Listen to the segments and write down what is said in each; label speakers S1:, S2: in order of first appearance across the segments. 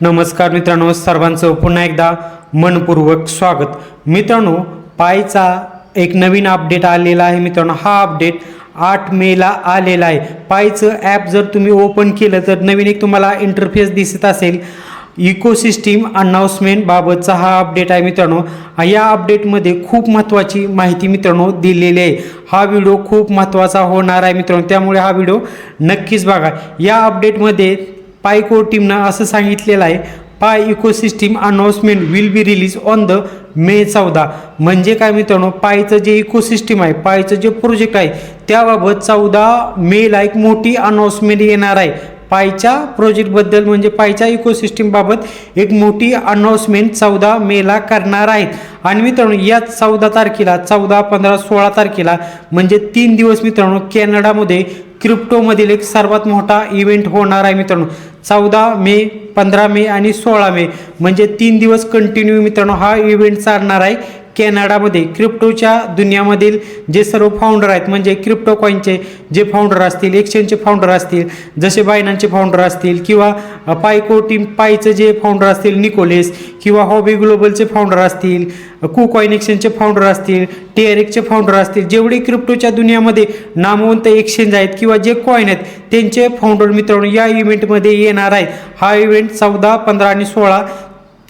S1: नमस्कार मित्रांनो सर्वांचं पुन्हा एकदा मनपूर्वक स्वागत. मित्रांनो पायचा एक नवीन अपडेट आलेला आहे मित्रांनो. हा अपडेट आठ मेला आलेला आहे. पायचं ॲप जर तुम्ही ओपन केलं तर नवीन एक तुम्हाला इंटरफेस दिसत असेल. इकोसिस्टीम अनाऊन्समेंट बाबतचा हा अपडेट आहे मित्रांनो. या अपडेटमध्ये खूप महत्त्वाची माहिती मित्रांनो दिलेली आहे. हा व्हिडिओ खूप महत्त्वाचा होणार आहे मित्रांनो. त्यामुळे हा व्हिडिओ नक्कीच बघा. या अपडेटमध्ये पायको टीमनं असं सांगितलेलं आहे Pi ecosystem announcement will be release on the May चौदा. म्हणजे काय मित्रांनो पायचं जे इकोसिस्टीम आहे पायचं जे प्रोजेक्ट आहे त्याबाबत चौदा मेला एक मोठी अनाऊन्समेंट येणार आहे. पायच्या प्रोजेक्टबद्दल म्हणजे पायच्या इकोसिस्टीमबाबत एक मोठी अनाऊन्समेंट चौदा मेला करणार आहेत. आणि मित्रांनो या चौदा तारखेला चौदा पंधरा सोळा तारखेला म्हणजे तीन दिवस मित्रांनो कॅनडामध्ये क्रिप्टोमधील एक सर्वात मोठा इव्हेंट होणार आहे मित्रांनो. चौदा मे पंधरा मे आणि सोळा मे म्हणजे तीन दिवस कंटिन्यू मित्रांनो हा इव्हेंट चालणार आहे. कॅनडामध्ये क्रिप्टोच्या दुनियामधील जे सर्व फाउंडर आहेत म्हणजे क्रिप्टो कॉईनचे जे फाउंडर असतील एक्सचेंजचे फाउंडर असतील जसे बायनांचे फाउंडर असतील किंवा पायको टीम पायचे जे फाउंडर असतील निकोलेस किंवा हॉबी ग्लोबलचे फाउंडर असतील कू कॉईन एक्सचेंजचे फाउंडर असतील टीआरएक्सचे फाउंडर असतील जेवढे क्रिप्टोच्या दुनियामध्ये नामवंत एक्सचेंज आहेत किंवा जे कॉईन आहेत त्यांचे फाउंडर मित्रांनो या इव्हेंटमध्ये येणार आहेत. हा इव्हेंट चौदा पंधरा आणि सोळा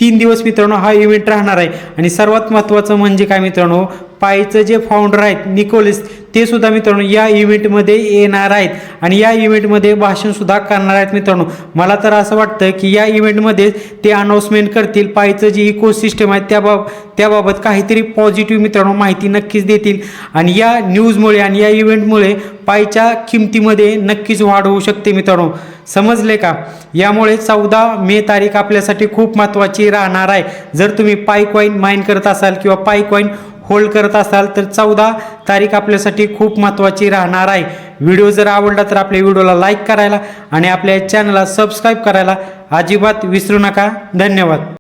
S1: तीन दिवस मित्रांनो हा इव्हेंट राहणार आहे. आणि सर्वात महत्त्वाचं म्हणजे काय मित्रांनो पायचं जे फाउंडर आहेत निकोलिस ते सुद्धा मित्रांनो या इव्हेंटमध्ये येणार आहेत. आणि या इव्हेंटमध्ये भाषणसुद्धा करणार आहेत मित्रांनो. मला तर असं वाटतं की या इव्हेंटमध्ये ते अनाऊन्समेंट करतील पायचं जे इकोसिस्टम आहे त्याबाब त्याबाबत काहीतरी पॉझिटिव्ह मित्रांनो माहिती नक्कीच देतील. आणि या न्यूजमुळे आणि या इव्हेंटमुळे पायच्या किमतीमध्ये नक्कीच वाढ होऊ शकते मित्रांनो. समजले का? यामुळे चौदा मे तारीख आपल्यासाठी खूप महत्त्वाची राहणार आहे. जर तुम्ही पाय कॉईन माइन करत असाल किंवा पाय कॉईन होल्ड करत असाल तर चौदा तारीख आपल्यासाठी खूप महत्त्वाची राहणार आहे. व्हिडिओ जर आवडला तर आपल्या व्हिडिओला लाईक करायला आणि आपल्या चॅनलला सबस्क्राईब करायला अजिबात विसरू नका. धन्यवाद.